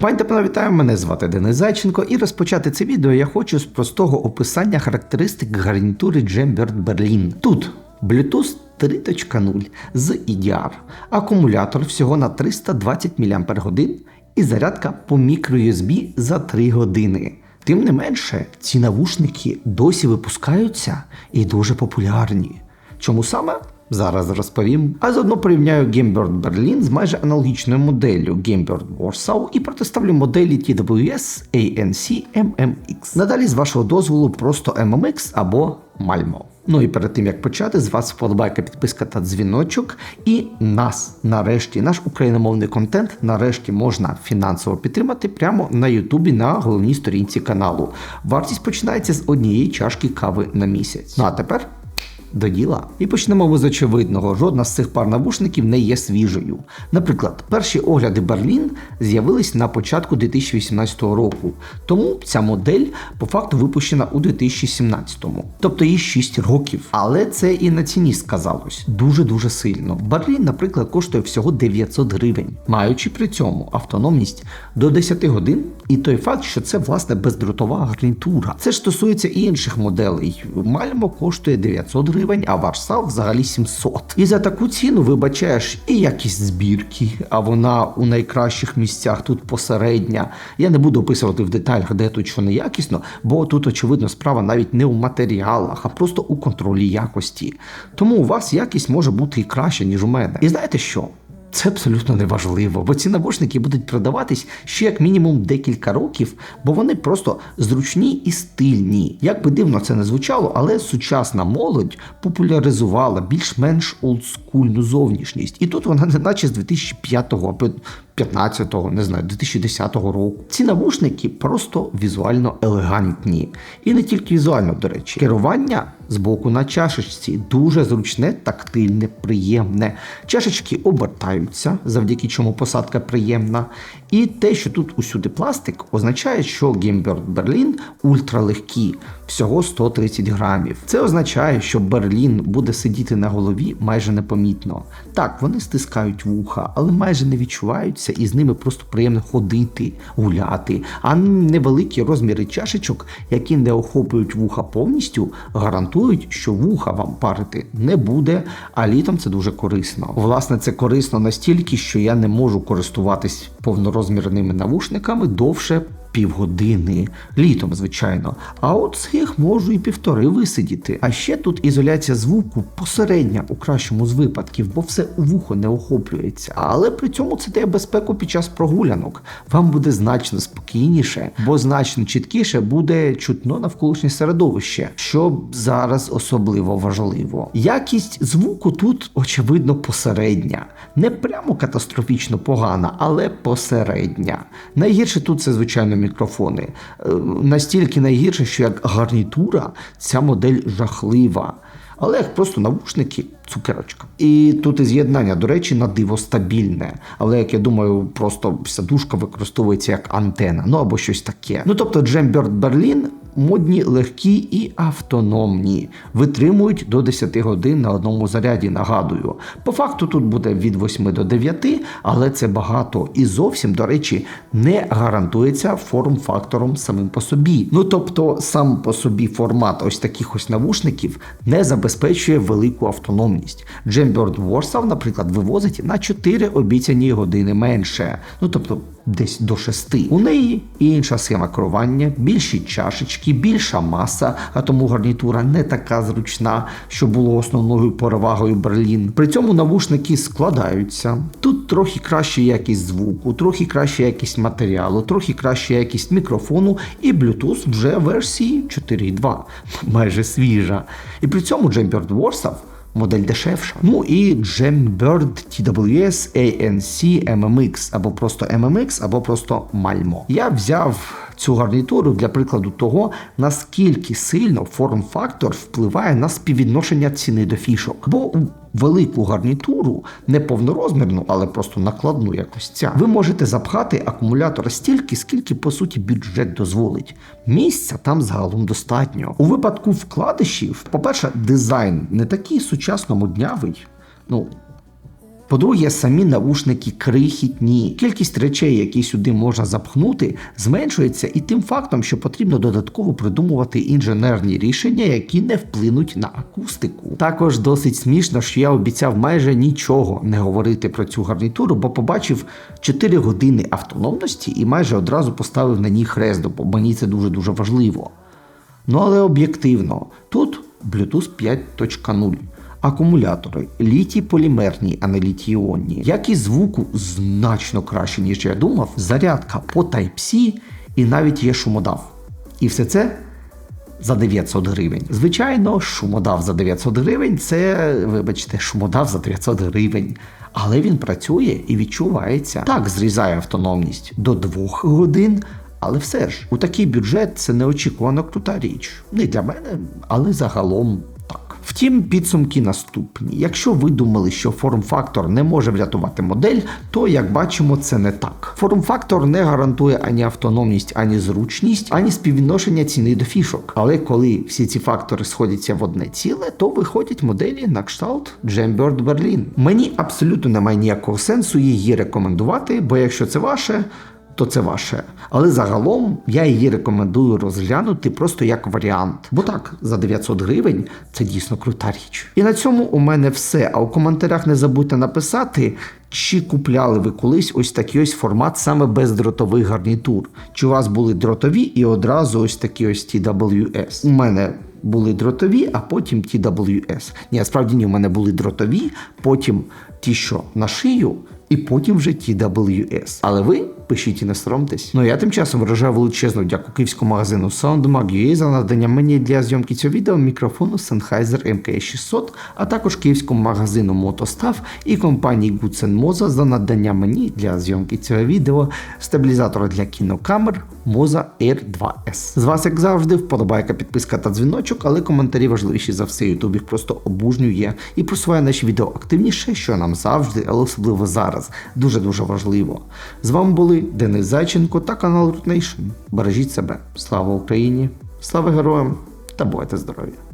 Пані та панове, вітаю, мене звати Денис Зайченко, і розпочати це відео я хочу з простого описання характеристик гарнітури Jambird Berlin. Тут Bluetooth 3.0 з EDR, акумулятор всього на 320 мАч і зарядка по microUSB за 3 години. Тим не менше, ці навушники досі випускаються і дуже популярні. Чому саме? Зараз розповім. А заодно порівняю Gamebird Berlin з майже аналогічною моделлю Gamebird Warsaw і протиставлю моделі TWS ANC MMX. Надалі, з вашого дозволу, просто MMX або Malmo. Ну і перед тим як почати, з вас вподобайка, підписка та дзвіночок. І нас нарешті, наш україномовний контент, нарешті можна фінансово підтримати прямо на Ютубі на головній сторінці каналу. Вартість починається з однієї чашки кави на місяць. Ну а тепер. До діла. І почнемо з очевидного. Жодна з цих пар навушників не є свіжою. Наприклад, перші огляди Берлін з'явились на початку 2018 року, тому ця модель по факту випущена у 2017-му, тобто їй 6 років. Але це і на ціні сказалось дуже-дуже сильно. Берлін, наприклад, коштує всього 900 гривень, маючи при цьому автономність до 10 годин, і той факт, що це власне бездротова гарнітура. Це ж стосується і інших моделей. Мальмо коштує 900 гривень а Варсав взагалі 700. І за таку ціну вибачаєш і якість збірки, а вона у найкращих місцях тут посередня. Я не буду описувати в деталях, де тут що неякісно, бо тут, очевидно, справа навіть не у матеріалах, а просто у контролі якості. Тому у вас якість може бути і краще, ніж у мене. І знаєте що? Це абсолютно неважливо, бо ці навушники будуть продаватись ще як мінімум декілька років, бо вони просто зручні і стильні. Як би дивно це не звучало, але сучасна молодь популяризувала більш-менш олдскульну зовнішність. І тут вона не наче з 2005-го або 15-го, не знаю, 2010 року. Ці навушники просто візуально елегантні. І не тільки візуально, до речі, керування з боку на чашечці дуже зручне, тактильне, приємне. Чашечки обертаються, завдяки чому посадка приємна. І те, що тут усюди пластик, означає, що Gamebird Berlin ультралегкі, всього 130 грамів. Це означає, що Берлін буде сидіти на голові майже непомітно. Так, вони стискають вуха, але майже не відчуваються, і з ними просто приємно ходити, гуляти. А невеликі розміри чашечок, які не охоплюють вуха повністю, гарантують, що вуха вам парити не буде, а літом це дуже корисно. Власне, це корисно настільки, що я не можу користуватись повнорозмірними навушниками довше півгодини, літом, звичайно. А от цих можу і півтори висидіти. А ще тут ізоляція звуку посередня у кращому з випадків, бо все у вухо не охоплюється. Але при цьому це дає безпеку під час прогулянок. Вам буде значно спокійніше, бо значно чіткіше буде чутно навколишнє середовище, що зараз особливо важливо. Якість звуку тут, очевидно, посередня. Не прямо катастрофічно погана, але посередня. Найгірше тут це, звичайно, мікрофони. Е, Настільки найгірше, що як гарнітура ця модель жахлива. Але як просто навушники, цукерочка. І тут і з'єднання, до речі, на диво стабільне. Але як я думаю, просто садушка використовується як антена, ну або щось таке. Ну тобто Джемберт Berlin модні, легкі і автономні, витримують до 10 годин на одному заряді. Нагадую, по факту тут буде від 8 до 9, але це багато і зовсім, до речі, не гарантується форм-фактором самим по собі. Ну тобто, сам по собі формат ось таких ось навушників не забезпечує велику автономність. Jamboard Warsaw, наприклад, вивозить на 4 обіцяні години менше. Ну тобто десь до 6. У неї інша схема керування, більші чашечки, більша маса, а тому гарнітура не така зручна, що було основною перевагою Берлін. При цьому навушники складаються. Тут трохи краща якість звуку, трохи краща якість матеріалу, трохи краща якість мікрофону, і Bluetooth вже версії 4.2, майже свіжа. І при цьому Jamboard Warsaw модель дешевша. Ну і Jambird TWS ANC MMX, або просто MMX, або просто Malmo. Я взяв цю гарнітуру для прикладу того, наскільки сильно форм-фактор впливає на співвідношення ціни до фішок. Бо у велику гарнітуру, не повнорозмірну, але просто накладну якось ця, ви можете запхати акумулятор стільки, скільки по суті бюджет дозволить. Місця там загалом достатньо. У випадку вкладишів, по-перше, дизайн не такий сучасно моднявий. Ну, По-друге, самі навушники крихітні. Кількість речей, які сюди можна запхнути, зменшується і тим фактом, що потрібно додатково придумувати інженерні рішення, які не вплинуть на акустику. Також досить смішно, що я обіцяв майже нічого не говорити про цю гарнітуру, бо побачив 4 години автономності і майже одразу поставив на ній хрест, бо мені це дуже дуже важливо. Ну але об'єктивно, тут Bluetooth 5.0. Акумулятори літій полімерні, а не літій-іонні. Якість звуку значно краще, ніж я думав. Зарядка по Type-C і навіть є шумодав. І все це за 900 гривень. Звичайно, шумодав за 900 гривень це, вибачте, шумодав за 900 гривень. Але він працює і відчувається. Так, зрізає автономність до 2 годин. Але все ж, у такий бюджет це неочікувано крута річ. Не для мене, але загалом. Втім, підсумки наступні. Якщо ви думали, що форм-фактор не може врятувати модель, то як бачимо, це не так. Форм-фактор не гарантує ані автономність, ані зручність, ані співвідношення ціни до фішок. Але коли всі ці фактори сходяться в одне ціле, то виходять моделі на кшталт Jamboard Berlin. Мені абсолютно немає ніякого сенсу її рекомендувати, бо якщо це ваше то це ваше. Але загалом я її рекомендую розглянути просто як варіант. Бо так, за 900 гривень це дійсно крута річ. І на цьому у мене все. А у коментарях не забудьте написати, чи купляли ви колись ось такий ось формат саме бездротових гарнітур. Чи у вас були дротові і одразу ось такі ось TWS. У мене. Були дротові, а потім TWS. Ні, справді ні, у мене були дротові, потім ті, що на шию, і потім вже TWS. Але ви пишіть і не соромтесь. Ну я тим часом виражаю величезну дяку київському магазину SoundMag.ua за надання мені для зйомки цього відео мікрофону Sennheiser MK600, а також київському магазину MotoStaff і компанії Goodsen Moza за надання мені для зйомки цього відео стабілізатора для кінокамер Moza Air 2S. З вас, як завжди, вподобайка, підписка та дзвіночок, але коментарі важливіші за все. Ютуб їх просто обужнює і просуває наші відео активніше, що нам завжди, але особливо зараз, дуже дуже важливо. З вами були Денис Зайченко та канал Root Nation. Бережіть себе. Слава Україні! Слава героям та бувайте здорові!